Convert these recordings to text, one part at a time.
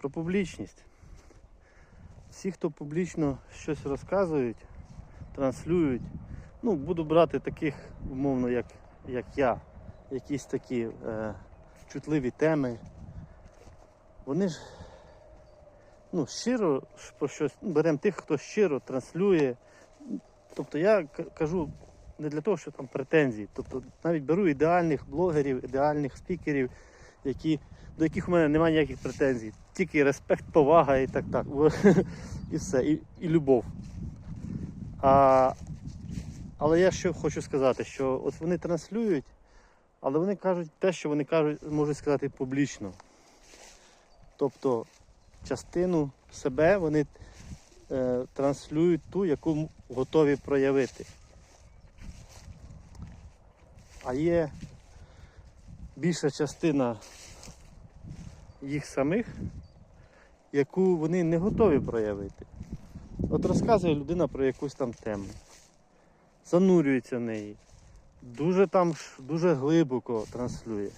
Про публічність. Всі, хто публічно щось розказують, транслюють, ну, буду брати таких, умовно, як, як я, якісь такі е, чутливі теми. Вони ж ну, щиро про щось, ну, беремо тих, хто щиро транслює. Тобто я кажу не для того, що там претензії. Тобто навіть беру ідеальних блогерів, ідеальних спікерів, які, до яких у мене немає ніяких претензій. Тільки респект, повага і так так. І все, і, і любов. А, але я що хочу сказати, що от вони транслюють, але вони кажуть те, що вони кажуть, можуть сказати публічно. Тобто частину себе вони е, транслюють ту, яку готові проявити. А є більша частина їх самих, яку вони не готові проявити. От розказує людина про якусь там тему, занурюється в неї, дуже там дуже глибоко транслює.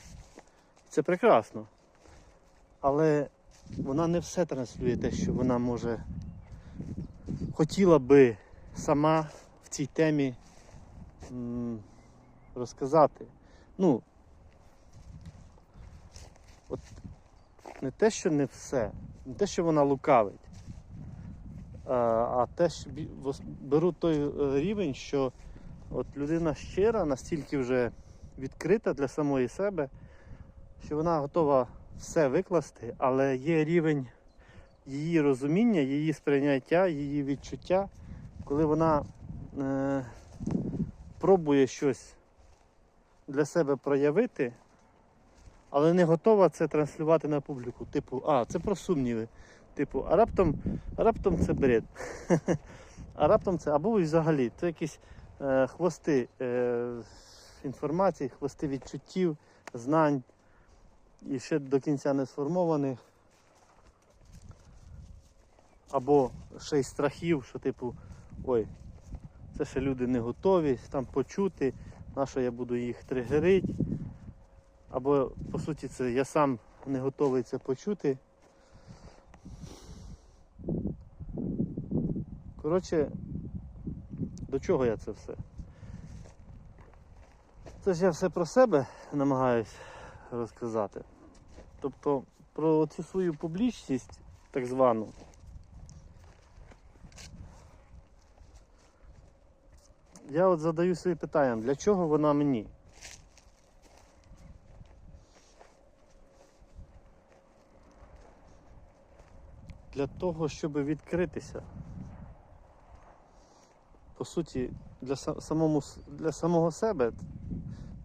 Це прекрасно. Але вона не все транслює те, що вона може хотіла би сама в цій темі розказати. Ну, от не те, що не все, не те, що вона лукавить, а, те, що беру той е, рівень, що от людина щира, настільки вже відкрита для самої себе, що вона готова все викласти, але є рівень її розуміння, її сприйняття, її відчуття, коли вона е, пробує щось для себе проявити, але не готова це транслювати на публіку. Типу, а, це про сумніви. Типу, а раптом, раптом це бред. А раптом це, або взагалі, це якісь е, хвости е, інформації, хвости відчуттів, знань і ще до кінця не сформованих. Або ще й страхів, що типу, ой, це ще люди не готові там почути, на що я буду їх тригерити. Або, по суті, це я сам не готовий це почути. Коротше, до чого я це все? Це ж я все про себе намагаюсь розказати. Тобто про цю свою публічність, так звану, я от задаю собі питанням, для чого вона мені? Для того, щоб відкритися. По суті, для, самому, для самого себе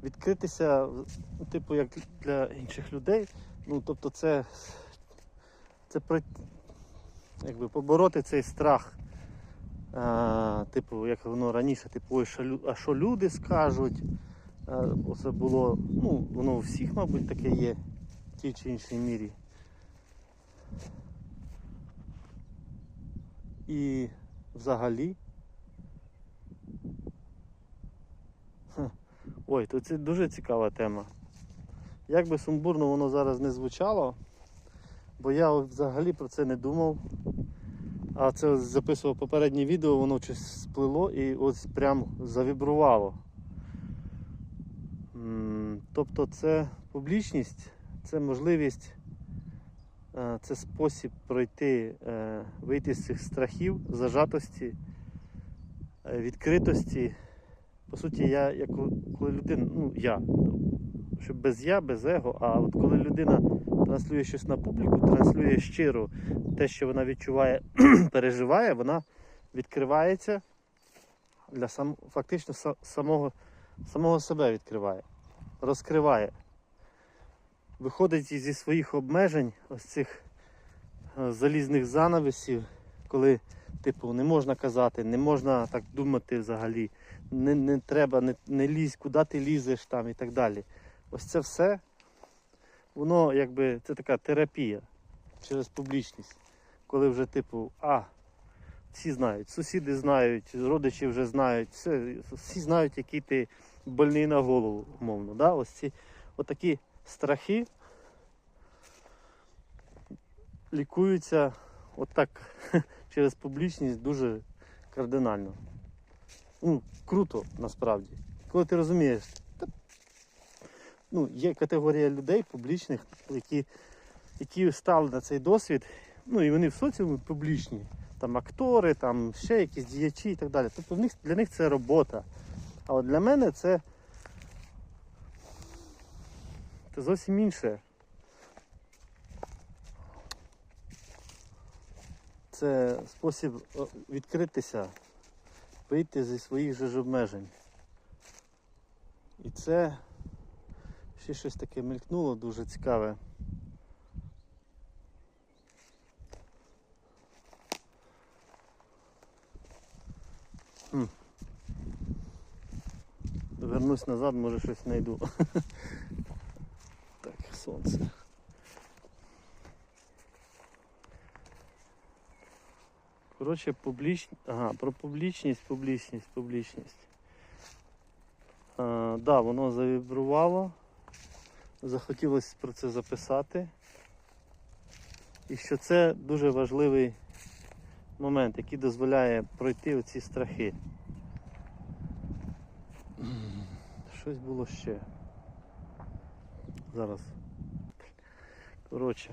відкритися, типу, як для інших людей. Ну, тобто, це, це про, якби побороти цей страх. А, типу, як воно раніше, типу, ой, а що люди скажуть. А, оце було, ну, воно у всіх, мабуть, таке є в тій чи іншій мірі. І взагалі. Ой, то це дуже цікава тема. Як би сумбурно воно зараз не звучало, бо я взагалі про це не думав. А це записував попереднє відео, воно щось сплило і ось прям завібрувало. Тобто це публічність, це можливість, це спосіб пройти, е, вийти з цих страхів, зажатості, е, відкритості. По суті, я, як коли людина, ну я, щоб без я, без его, а от коли людина транслює щось на публіку, транслює щиро те, що вона відчуває, переживає, вона відкривається для сам, фактично самого, самого себе відкриває, розкриває. Виходить зі своїх обмежень, ось цих е, залізних занавесів, коли, типу, не можна казати, не можна так думати взагалі, не, не треба, не, не лізь, куди ти лізеш там і так далі. Ось це все, воно якби це така терапія через публічність. Коли вже, типу, а, всі знають, сусіди знають, родичі вже знають, все, всі знають, який ти больний на голову, умовно. Да? Ось ці отакі страхи. лікуються отак через публічність дуже кардинально. Ну, круто насправді. Коли ти розумієш, ну, є категорія людей публічних, які, які стали на цей досвід, ну і вони в соціумі публічні, там актори, там ще якісь діячі і так далі. Тобто в них, для них це робота. А от для мене це, це зовсім інше. Це спосіб відкритися, вийти зі своїх же ж обмежень. І це ще щось таке мелькнуло дуже цікаве. Вернусь назад, може щось знайду. Так, сонце. Коротше, публіч... ага, про публічність, публічність, публічність. А, да, воно завібрувало. Захотілося про це записати. І що це дуже важливий момент, який дозволяє пройти оці страхи. Щось було ще. Зараз. Коротше,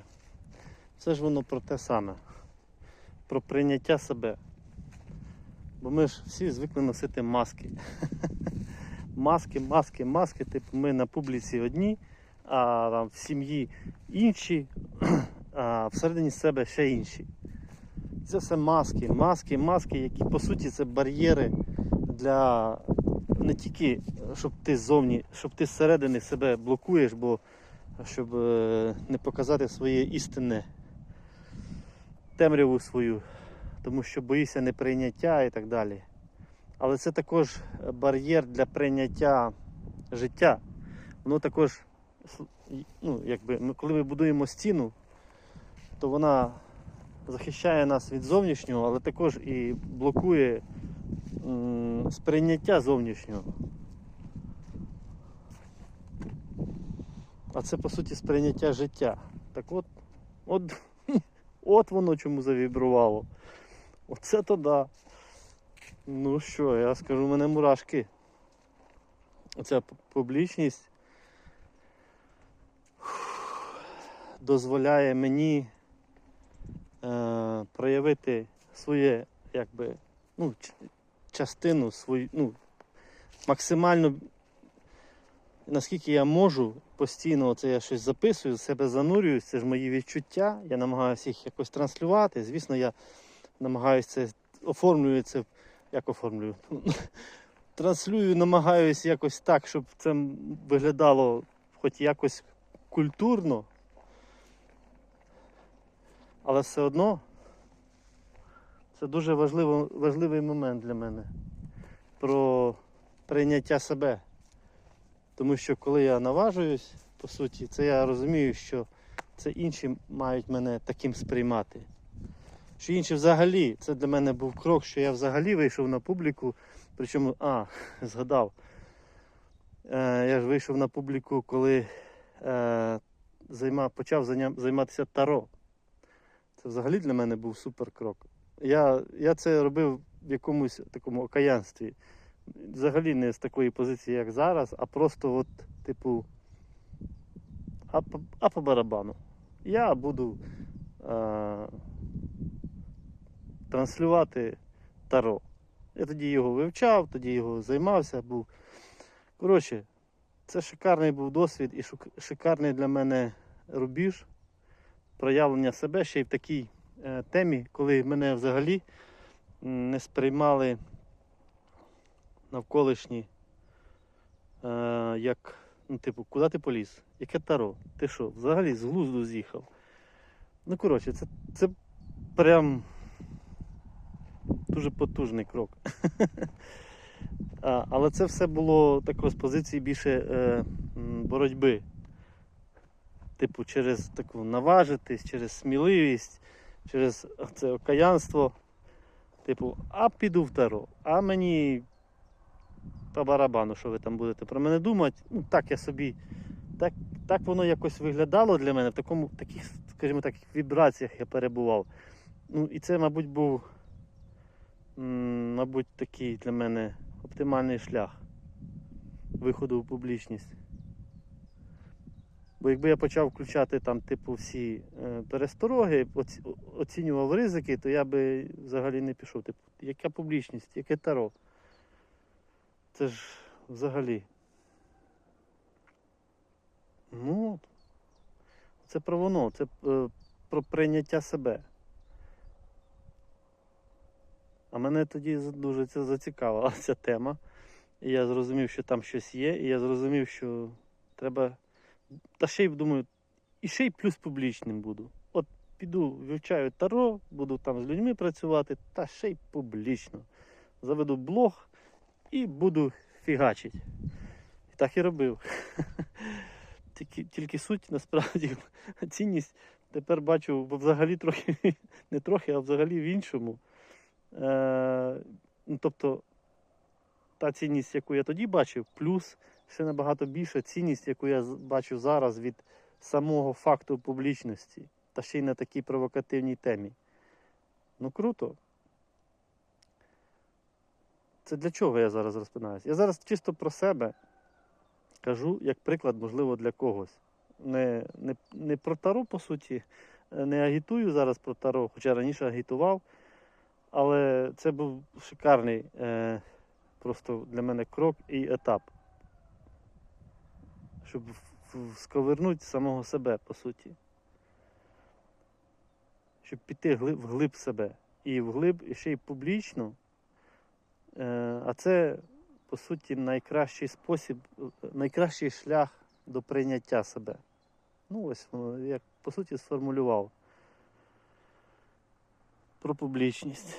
це ж воно про те саме. Про прийняття себе. Бо ми ж всі звикли носити маски. маски, маски, маски. Типу ми на публіці одні, а там в сім'ї інші, а всередині себе ще інші. Це все маски, маски, маски, які по суті це бар'єри для не тільки щоб ти ззовні, щоб ти зсередини себе блокуєш, бо щоб е, не показати своє істинне темряву свою, тому що боїшся неприйняття і так далі. Але це також бар'єр для прийняття життя. Воно також, ну, якби, ми, коли ми будуємо стіну, то вона захищає нас від зовнішнього, але також і блокує м, сприйняття зовнішнього. А це по суті сприйняття життя. Так от, от, от воно чому завібрувало. Оце то да. Ну що, я скажу, мене мурашки. Оця публічність дозволяє мені е, проявити своє, якби, ну, частину свою, ну, максимально, наскільки я можу, постійно це я щось записую, себе занурююсь, це ж мої відчуття, я намагаюся їх якось транслювати. Звісно, я намагаюся це оформлюю це, як оформлюю? Транслюю, намагаюся якось так, щоб це виглядало хоч якось культурно. Але все одно це дуже важливо, важливий момент для мене про прийняття себе. Тому що коли я наважуюсь, по суті, це я розумію, що це інші мають мене таким сприймати. Що інші взагалі, це для мене був крок, що я взагалі вийшов на публіку. Причому, а, згадав, е, я ж вийшов на публіку, коли е, займа, почав займатися таро. Це взагалі для мене був супер крок. Я, я це робив в якомусь такому окаянстві. Взагалі не з такої позиції, як зараз, а просто от, типу, а а по барабану. Я буду е, транслювати таро. Я тоді його вивчав, тоді його займався. Був. Коротше, це шикарний був досвід і шикарний для мене рубіж проявлення себе ще й в такій е, темі, коли мене взагалі не сприймали навколишні, е, як, ну, типу, куди ти поліз? Яке таро? Ти що, взагалі з глузду з'їхав? Ну, коротше, це, це прям дуже потужний крок. Але це все було тако з позиції більше е, боротьби. Типу, через таку наважитись, через сміливість, через це окаянство. Типу, а піду в таро, а мені по барабану, що ви там будете про мене думати. Ну, так я собі. Так, так воно якось виглядало для мене в такому, таких скажімо так, вібраціях я перебував. Ну, і це, мабуть, був, мабуть, такий для мене оптимальний шлях виходу у публічність. Бо якби я почав включати там, типу, всі е, перестороги, оці- оцінював ризики, то я би взагалі не пішов. Типу, яка публічність, яке таро? Це ж взагалі. Ну, це про воно, це е, про прийняття себе. А мене тоді дуже це зацікавила ця тема. І я зрозумів, що там щось є, і я зрозумів, що треба. Та ще й думаю, і ще й плюс публічним буду. От піду, вивчаю таро, буду там з людьми працювати, та ще й публічно. Заведу блог і буду фігачити. Так і робив. Тільки, тільки суть насправді цінність тепер бачу взагалі трохи, не трохи, а взагалі в іншому. Е, ну, тобто та цінність, яку я тоді бачив, плюс ще набагато більша цінність, яку я бачу зараз від самого факту публічності, та ще й на такій провокативній темі. Ну круто. Це для чого я зараз розпинаюся? Я зараз чисто про себе кажу, як приклад, можливо, для когось. Не, не, не про таро, по суті, не агітую зараз про таро, хоча раніше агітував. Але це був шикарний е, просто для мене крок і етап. Щоб в- в- сковернути самого себе, по суті. Щоб піти глиб, вглиб себе. І вглиб, і ще й публічно. Е, а це, по суті, найкращий спосіб, найкращий шлях до прийняття себе. Ну, ось воно, як по суті сформулював. Про публічність.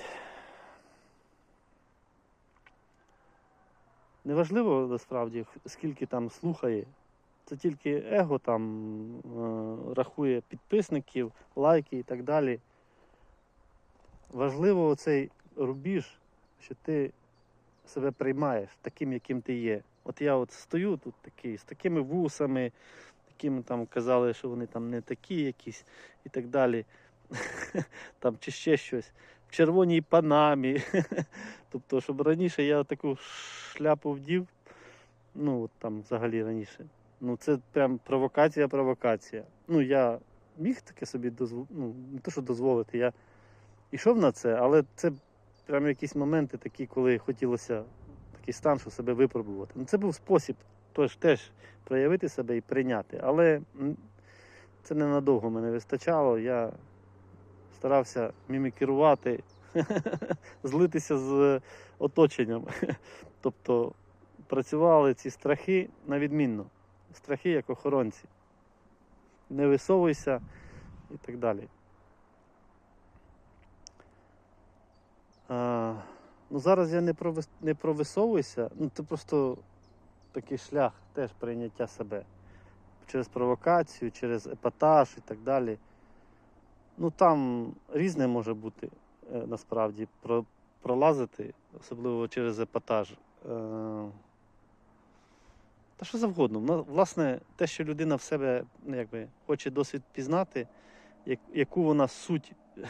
Неважливо насправді, скільки там слухає. Це тільки его там е, рахує підписників, лайки і так далі. Важливо оцей рубіж, що ти себе приймаєш таким, яким ти є. От я от стою тут такий, з такими вусами, такими там казали, що вони там не такі якісь і так далі. Там чи ще щось. В червоній панамі. Тобто, щоб раніше я таку шляпу вдів, ну от там взагалі раніше. Ну це прям провокація, провокація. Ну я міг таке собі дозволити, ну не то, що дозволити, я йшов на це, але це прям якісь моменти такі, коли хотілося такий стан, що себе випробувати. Ну це був спосіб тож, теж проявити себе і прийняти. Але це ненадовго мене вистачало. Я старався мімікерувати, злитися з оточенням. Тобто працювали ці страхи на відмінно. Страхи як охоронці. Не висовуйся і так далі. А, ну зараз я не про, вис- не про висовуйся, ну це просто такий шлях теж прийняття себе. Через провокацію, через епатаж і так далі. Ну там різне може бути е, насправді про, пролазити, особливо через епатаж. Е, та що завгодно. Власне, те, що людина в себе ну, якби, хоче досвід пізнати, як, яку вона суть,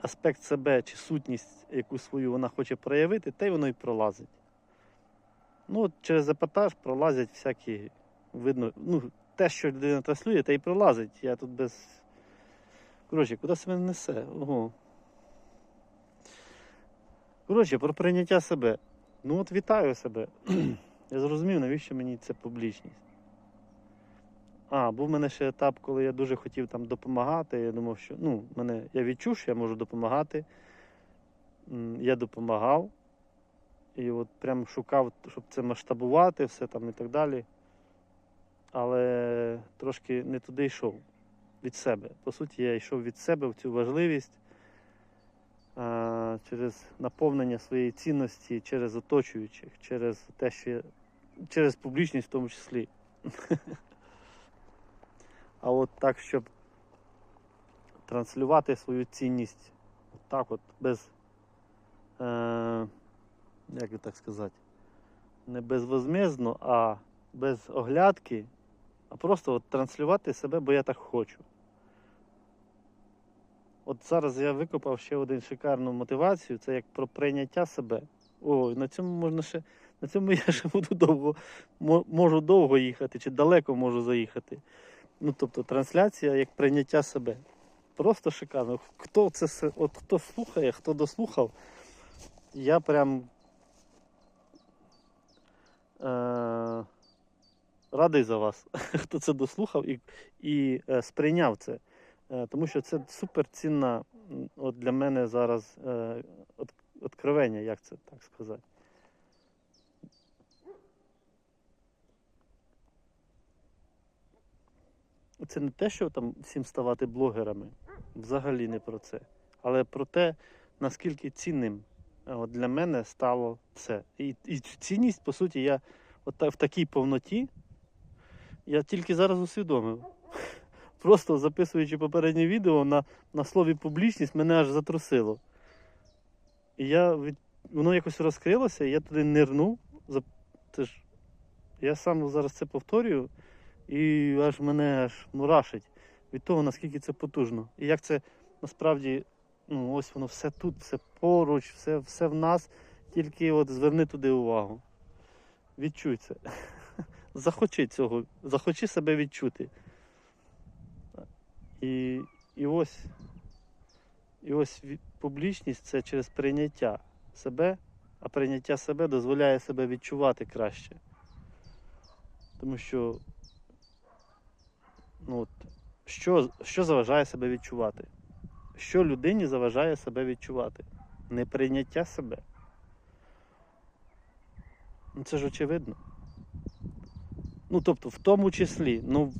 аспект себе чи сутність, яку свою вона хоче проявити, те й воно і пролазить. Ну, от через епатаж пролазять всякі видно. Ну, те, що людина транслює, те й пролазить. Я тут без. Коротше, куди себе несе? Ого. Коротше, про прийняття себе. Ну от вітаю себе. Я зрозумів, навіщо мені ця публічність. А, був в мене ще етап, коли я дуже хотів там допомагати. Я думав, що ну, мене, я відчув, що я можу допомагати. Я допомагав. І от прям шукав, щоб це масштабувати, все там і так далі. Але трошки не туди йшов від себе. По суті, я йшов від себе в цю важливість а, через наповнення своєї цінності, через оточуючих, через те, що я, через публічність в тому числі. А от так, щоб транслювати свою цінність так от, без, е, як так сказати, не безвозмездно, а без оглядки, а просто от транслювати себе, бо я так хочу. От зараз я викопав ще один шикарну мотивацію. Це як про прийняття себе. Ой, на цьому можна ще. На цьому я ще буду довго, можу довго їхати чи далеко можу заїхати. Ну, тобто трансляція як прийняття себе. Просто шикарно. Хто це от хто слухає, хто дослухав, я прям е- радий за вас, хто це дослухав і, і е, сприйняв це. Е, тому що це суперцінна от для мене зараз е, от, откровення, як це так сказати. Це не те, що там всім ставати блогерами, взагалі не про це. Але про те, наскільки цінним е, от для мене стало це. І, і цінність, по суті, я от в такій повноті, я тільки зараз усвідомив. Просто записуючи попереднє відео на, на слові публічність, мене аж затрусило. І я від... воно якось розкрилося, і я туди нирнув. Це ж... Я сам зараз це повторюю, і аж мене аж мурашить від того, наскільки це потужно. І як це насправді, ну, ось воно все тут, все поруч, все, все в нас, тільки от зверни туди увагу. Відчуй це. Захочи цього, захочи себе відчути. І, і ось, і ось публічність це через прийняття себе, а прийняття себе дозволяє себе відчувати краще. Тому що ну, от, що, що заважає себе відчувати? Що людині заважає себе відчувати? Неприйняття себе. Ну, це ж очевидно. Ну, тобто, в тому числі, ну, в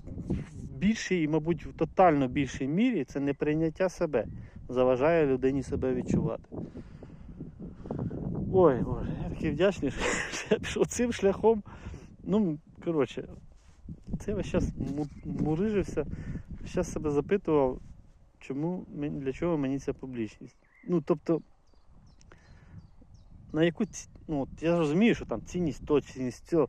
більшій, і, мабуть, в тотально більшій мірі це неприйняття себе заважає людині себе відчувати. Ой, Боже, я такий вдячний, що цим шляхом. Ну, коротше, це я му- мурижився, час себе запитував, чому, для чого мені ця публічність. Ну, тобто, на яку ну, я розумію, що там цінність то, цінність цього,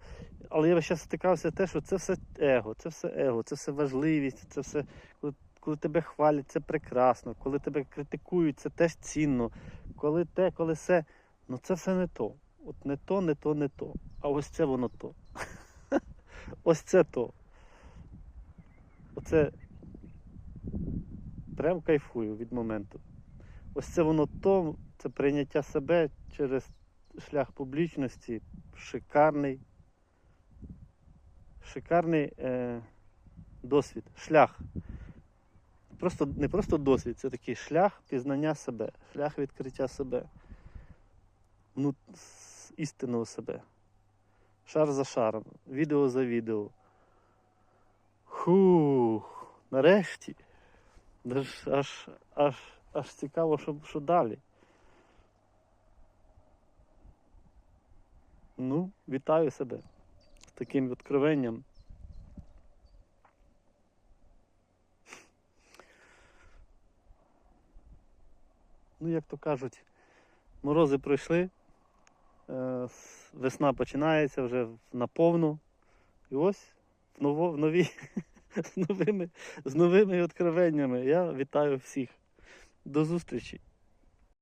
але я час стикався те, що це все его, це все его, це все важливість, це все, коли, коли тебе хвалять, це прекрасно, коли тебе критикують, це теж цінно. Коли те, коли все, ну це все не то. От не то, не то, не то. А ось це воно то. Ось це то. Оце прям кайфую від моменту. Ось це воно то, це прийняття себе через шлях публічності. Шикарний. Шикарний е, досвід, шлях. Просто, не просто досвід, це такий шлях пізнання себе, шлях відкриття себе. Ну, істинного себе. Шар за шаром, відео за відео. Хух, нарешті. Аж, аж, аж, цікаво, що, що далі. Ну, вітаю себе з таким відкровенням. Ну, як то кажуть, морози пройшли, е, весна починається вже наповну. І ось ново, нові, з новими, з новими відкровеннями. Я вітаю всіх. До зустрічі!